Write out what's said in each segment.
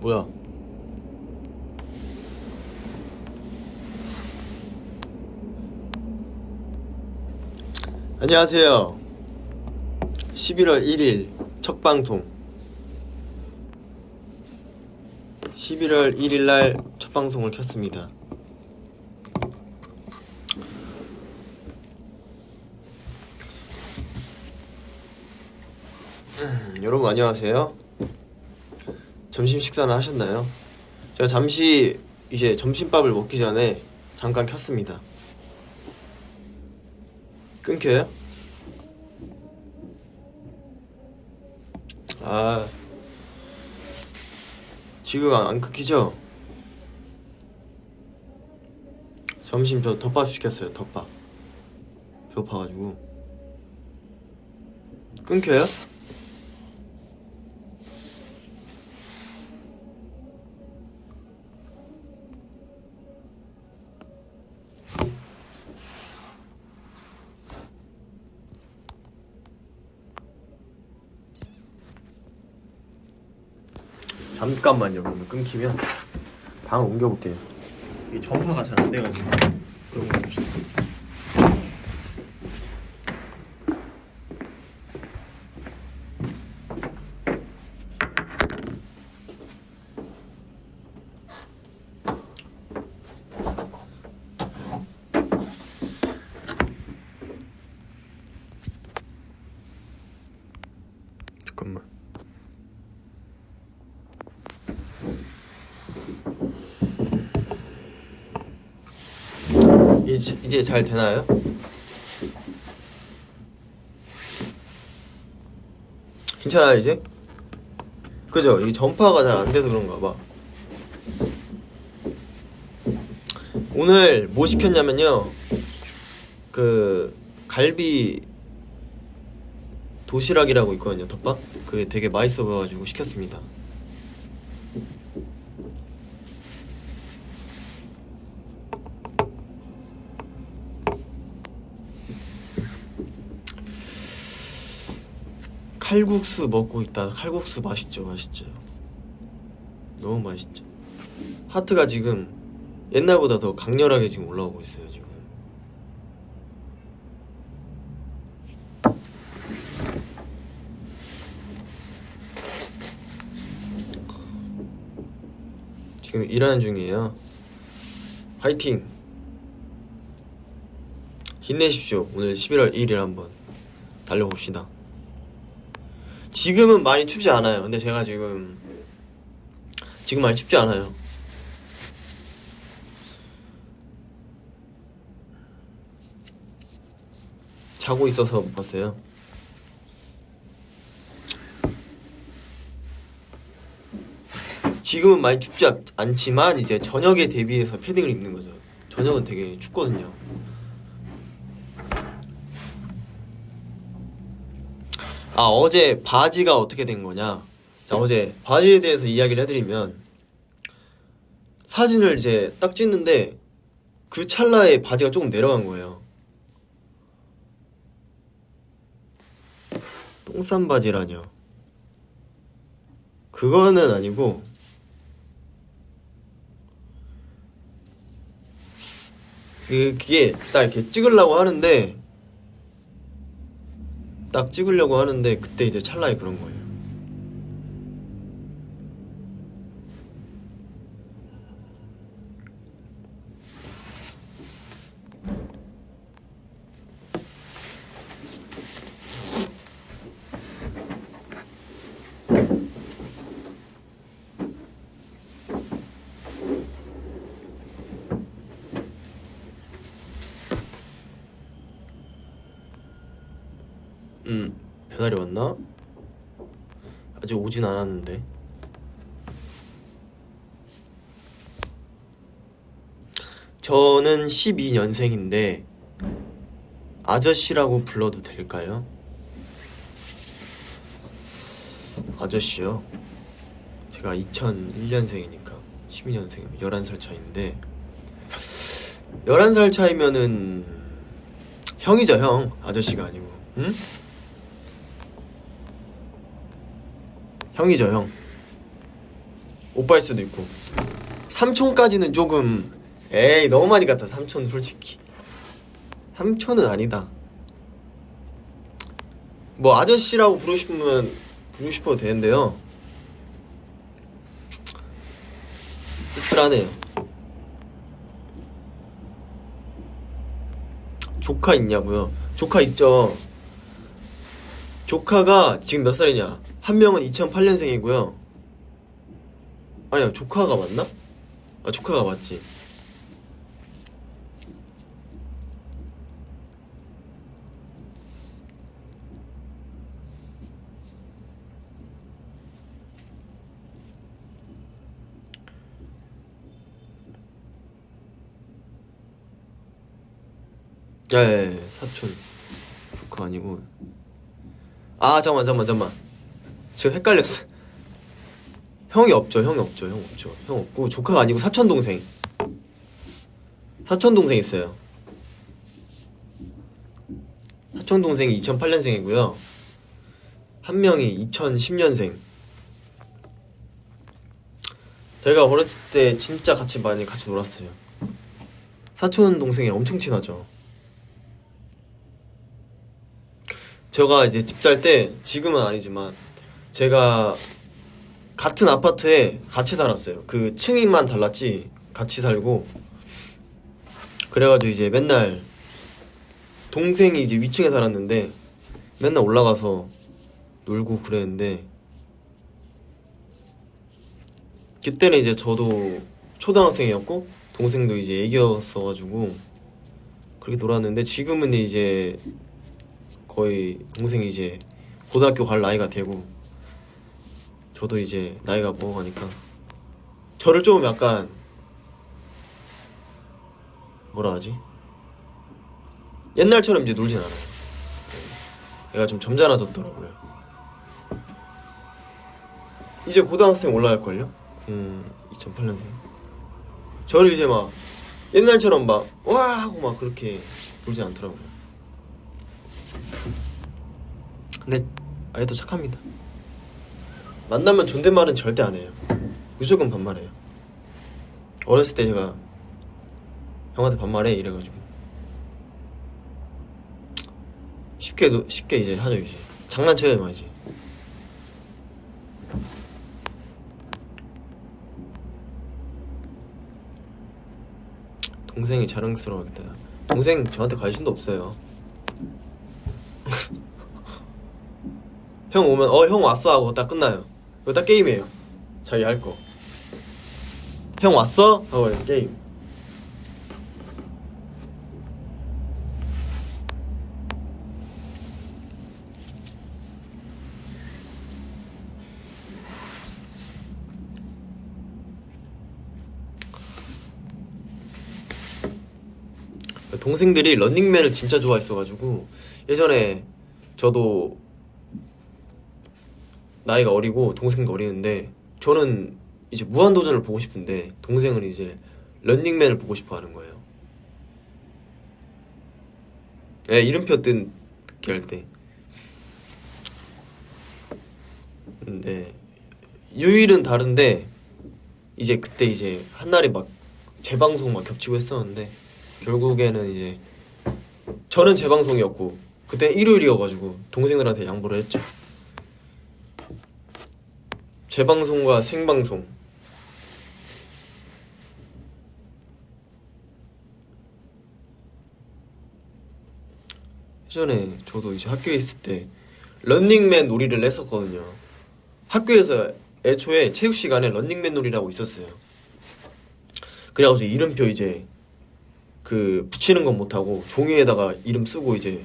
뭐야? 안녕하세요. 11월 1일 첫 방송. 11월 1일 날 첫 방송을 켰습니다. 음, 여러분 안녕하세요. 점심 식사는 하셨나요? 제가 잠시 이제 점심밥을 먹기 전에 잠깐 켰습니다. 끊겨요? 아 지금 안, 안 끊기죠? 점심 저 덮밥 시켰어요 덮밥 배고파가지고 끊겨요? 잠깐만요. 그러면 끊기면 방 옮겨볼게요. 이 전파가 잘 안 돼가지고. 그런 거 봅시다 잠깐만 이제, 이제 잘 되나요? 괜찮아요 이제? 그죠? 이 전파가 잘 안 돼서 그런가 봐 오늘 뭐 시켰냐면요 그 갈비 도시락이라고 있거든요 덮밥 그게 되게 맛있어 보여가지고 시켰습니다 칼국수 먹고 있다. 칼국수 맛있죠, 맛있죠. 너무 맛있죠. 하트가 지금 옛날보다 더 강렬하게 지금 올라오고 있어요, 지금. 지금 일하는 중이에요. 화이팅! 힘내십시오. 오늘 11월 1일 한번 달려봅시다. 지금은 많이 춥지 않아요. 근데 제가 지금 지금 많이 춥지 않아요. 자고 있어서 못 봤어요. 지금은 많이 춥지 않- 않지만 이제 저녁에 대비해서 패딩을 입는 거죠. 저녁은 되게 춥거든요. 아 어제 바지가 어떻게 된 거냐? 자 어제 바지에 대해서 이야기를 해드리면 사진을 이제 딱 찍는데 그 찰나에 바지가 조금 내려간 거예요. 똥싼 바지라뇨. 그거는 아니고 그- 그게 딱 이렇게 찍으려고 하는데 딱 찍으려고 하는데 그때 이제 찰나에 그런 거예요. 음, 배달이 왔나? 아직 오진 않았는데. 저는 12년생인데 아저씨라고 불러도 될까요? 아저씨요. 제가 2001년생이니까 12년생 11살 차이인데 11살 차이면은 형이죠, 형. 아저씨가 아니고. 응? 형이죠 형. 오빠일 수도 있고. 삼촌까지는 조금 에이 너무 많이 같아 삼촌 솔직히. 삼촌은 아니다. 뭐 아저씨라고 부르고 싶으면 부르고 싶어도 되는데요. 씁쓸하네요. 조카 있냐고요? 조카 있죠. 조카가 지금 몇 살이냐 한 명은 2008년생이고요. 아니야 조카가 맞나? 아 조카가 맞지. 예, 사촌. 조카 아니고. 아 잠만 잠만 잠만 지금 헷갈렸어 형이 없죠 형이 없죠 형 없죠. 형 없고 조카가 아니고 사촌 동생. 사촌 동생 있어요. 사촌 동생이 2008년생이고요. 한 명이 2010년생. 제가 어렸을 때 진짜 같이 많이 같이 놀았어요. 사촌 동생이랑 엄청 친하죠. 제가 이제 집살때 지금은 아니지만 제가 같은 아파트에 같이 살았어요. 그 층이만 달랐지 같이 살고 그래가지고 이제 맨날 동생이 이제 위층에 살았는데 맨날 올라가서 놀고 그랬는데 그때는 이제 저도 초등학생이었고 동생도 이제 애기였어가지고 그렇게 놀았는데 지금은 이제 거의 동생이 이제 고등학교 갈 나이가 되고 저도 이제 나이가 먹어가니까 저를 좀 약간 뭐라 하지? 옛날처럼 이제 놀진 않아요. 얘가 좀 점잖아졌더라고요. 이제 고등학생 올라갈걸요? 음, 2008년생. 저를 이제 막 옛날처럼 막 와 하고 막 그렇게 놀진 않더라고요. 근데 아이도 착합니다. 만나면 존댓말은 절대 안 해요. 무조건 반말해요. 어렸을 때 제가 형한테 반말해 이래가지고 쉽게 노- 쉽게 이제 하죠 이제 장난쳐야 말이지. 동생이 자랑스러워하겠다. 동생 저한테 관심도 없어요. 형 오면 어 형 왔어 하고 딱 끝나요. 이거 딱 게임이에요. 자기 할 거. 형 왔어? 하고 게임. 동생들이 런닝맨을 진짜 좋아했어가지고 예전에 저도 나이가 어리고 동생도 어리는데 저는 이제 무한도전을 보고 싶은데 동생은 이제 런닝맨을 보고 싶어 하는 거예요. 예, 이름표 뜬할 때. 근데 요일은 다른데 이제 그때 이제 한날에 막 재방송 막 겹치고 했었는데 결국에는 이제 저는 재방송이었고 그때 일요일이어가지고 동생들한테 양보를 했죠. 재방송과 생방송. 예전에 저도 이제 학교에 있을 때 런닝맨 놀이를 했었거든요. 학교에서 애초에 체육 시간에 런닝맨 놀이라고 있었어요. 그래가지고 이름표 이제 그 붙이는 건 못하고 종이에다가 이름 쓰고 이제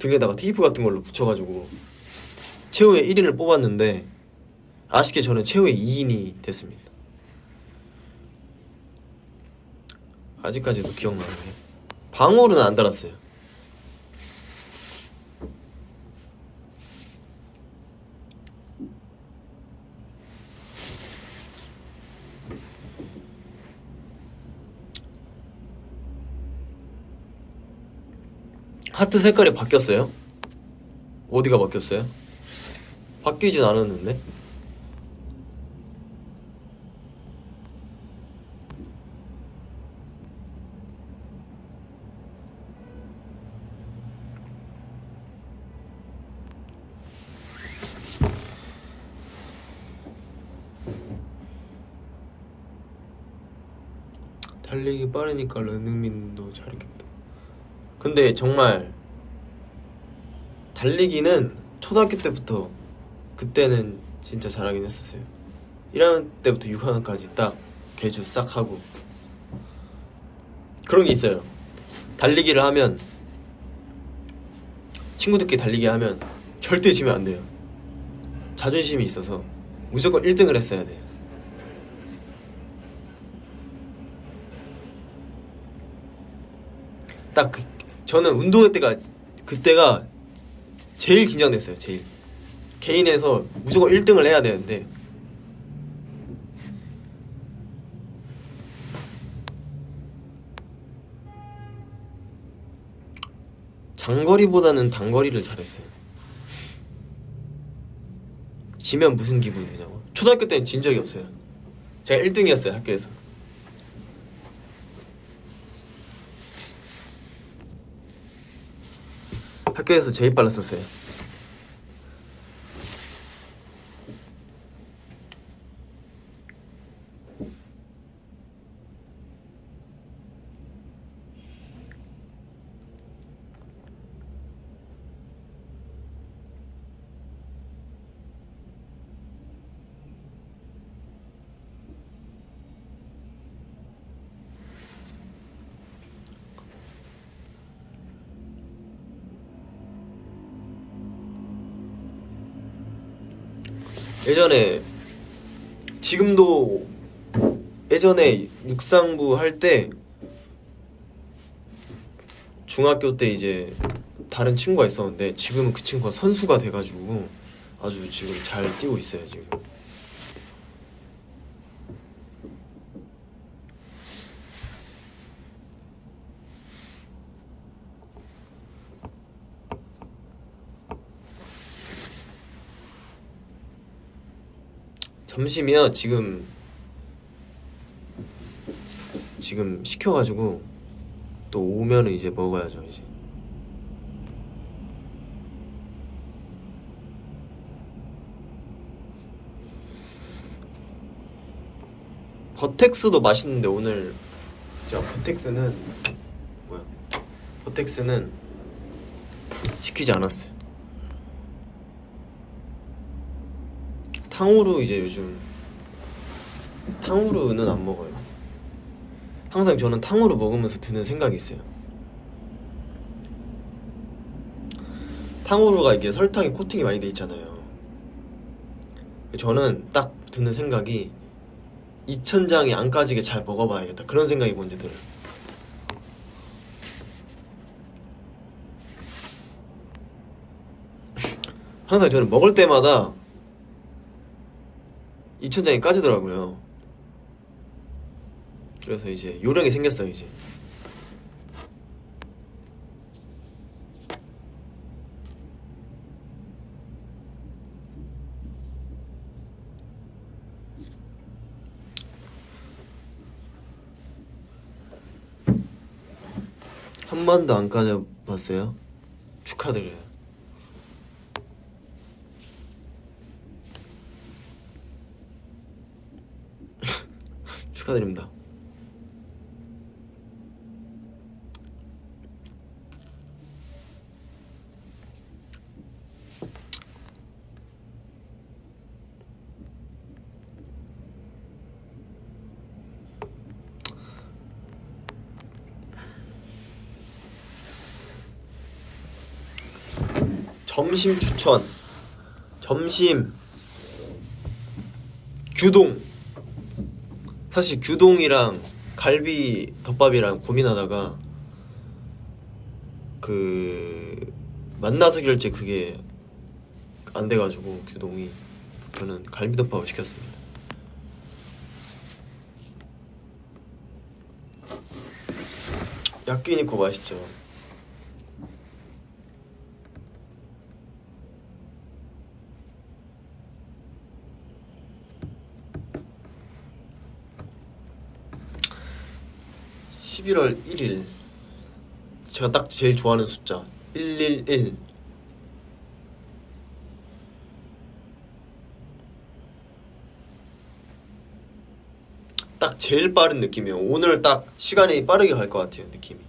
등에다가 테이프 같은 걸로 붙여가지고 최후의 1인을 뽑았는데 아쉽게 저는 최후의 2인이 됐습니다. 아직까지도 기억나네요. 방울은 안 달았어요. 하트 색깔이 바뀌었어요? 어디가 바뀌었어요? 바뀌진 않았는데? 달리기 빠르니까 런닝민도 잘했겠다. 근데 정말 달리기는 초등학교 때부터 그때는 진짜 잘하긴 했었어요. 1학년 때부터 6학년까지 딱 개주 싹 하고 그런 게 있어요. 달리기를 하면 친구들끼리 달리기 하면 절대 지면 안 돼요. 자존심이 있어서 무조건 1등을 했어야 돼요. 딱 그, 저는 운동회 때가 그때가 제일 긴장됐어요. 제일 개인에서 무조건 1등을 해야 되는데 장거리보다는 단거리를 잘했어요. 지면 무슨 기분이 드냐고. 초등학교 때는 진 적이 없어요. 제가 1등이었어요 학교에서. 학교에서 제일 빨랐었어요. 예전에 지금도 예전에 육상부 할 때 중학교 때 이제 다른 친구가 있었는데 지금은 그 친구가 선수가 돼가지고 아주 지금 잘 뛰고 있어요 지금. 점심이요? 지금 지금 시켜가지고 또 오면은 이제 먹어야죠 이제. 버텍스도 맛있는데 오늘 제가 버텍스는 뭐야? 버텍스는 시키지 않았어요 탕후루 이제 요즘 탕후루는 안 먹어요. 항상 저는 탕후루 먹으면서 드는 생각이 있어요. 탕후루가 이게 설탕에 코팅이 많이 돼 있잖아요. 저는 딱 드는 생각이 입천장이 안 까지게 잘 먹어봐야겠다 그런 생각이 먼저 들어요. 항상 저는 먹을 때마다 입천장이 까지더라고요. 그래서 이제 요령이 생겼어요 이제. 한 번도 안 까져봤어요? 축하드려요. 축하드립니다. 점심 추천. 점심 규동. 사실 규동이랑 갈비 덮밥이랑 고민하다가 그 만나서 결제 그게 안 돼가지고 규동이 저는 갈비 덮밥을 시켰습니다. 야끼니코 맛있죠. (11월 1일) 제가 딱 제일 좋아하는 숫자 (111) 딱 제일 빠른 느낌이에요. 오늘 딱 시간이 빠르게 갈 것 같아요. 느낌이.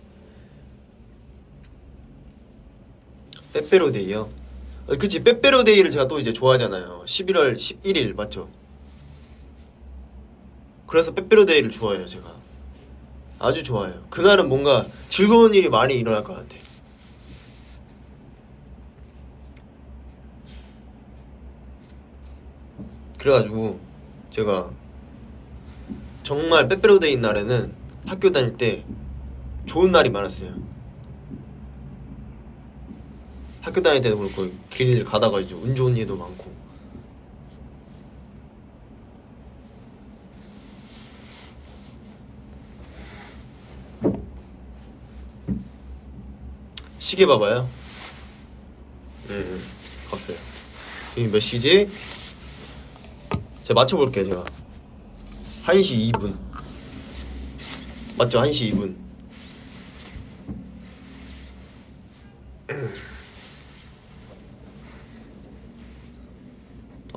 빼빼로데이요. 어, 그치 빼빼로데이를 제가 또 이제 좋아하잖아요. 11월 11일 맞죠? 그래서 빼빼로데이를 좋아해요 제가. 아주 좋아해요. 그날은 뭔가 즐거운 일이 많이 일어날 것 같아. 그래가지고 제가 정말 빼빼로데이 날에는 학교 다닐 때 좋은 날이 많았어요. 학교 다닐 때도 그렇고 길 가다가 이제 운 좋은 일도 많고. 시계 봐봐요. 음, 봤어요. 지금 몇 시지? 제가 맞춰볼게요, 제가. 1시 2분. 맞죠? 1시 2분.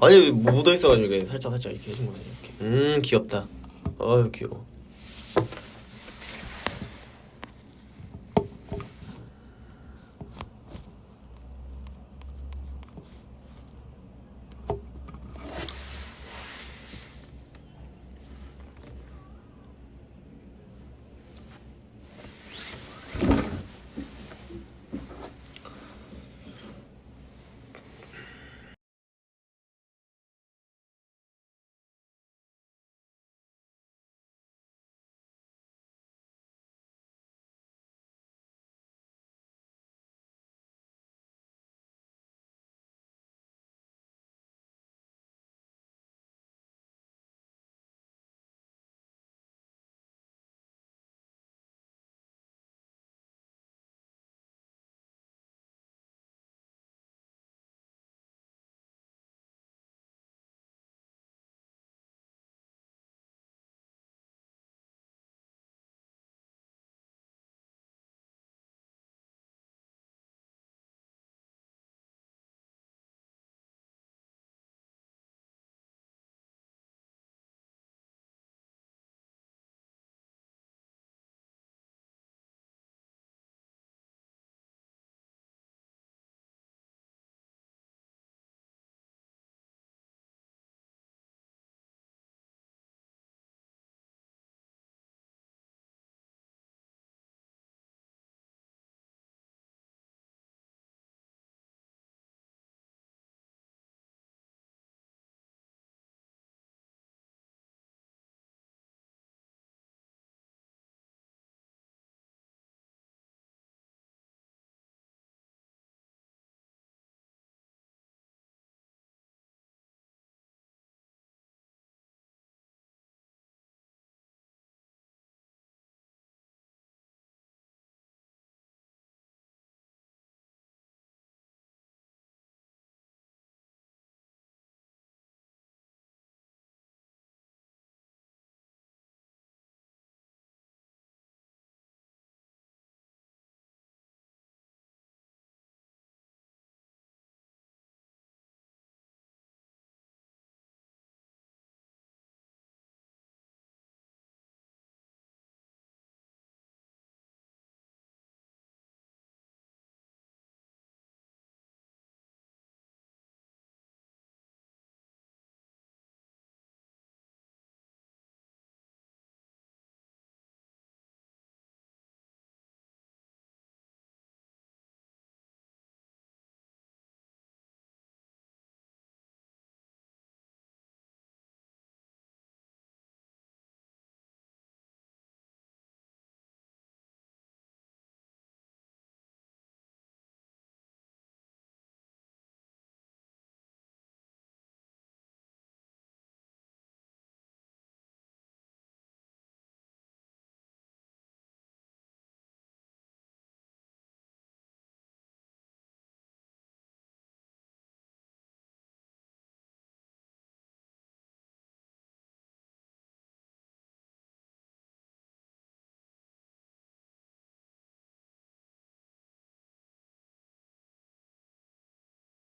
아니, 뭐 묻어있어가지고 살짝 살짝 이렇게 해준 거예요, 이렇게. 음, 귀엽다. 어휴, 귀여워.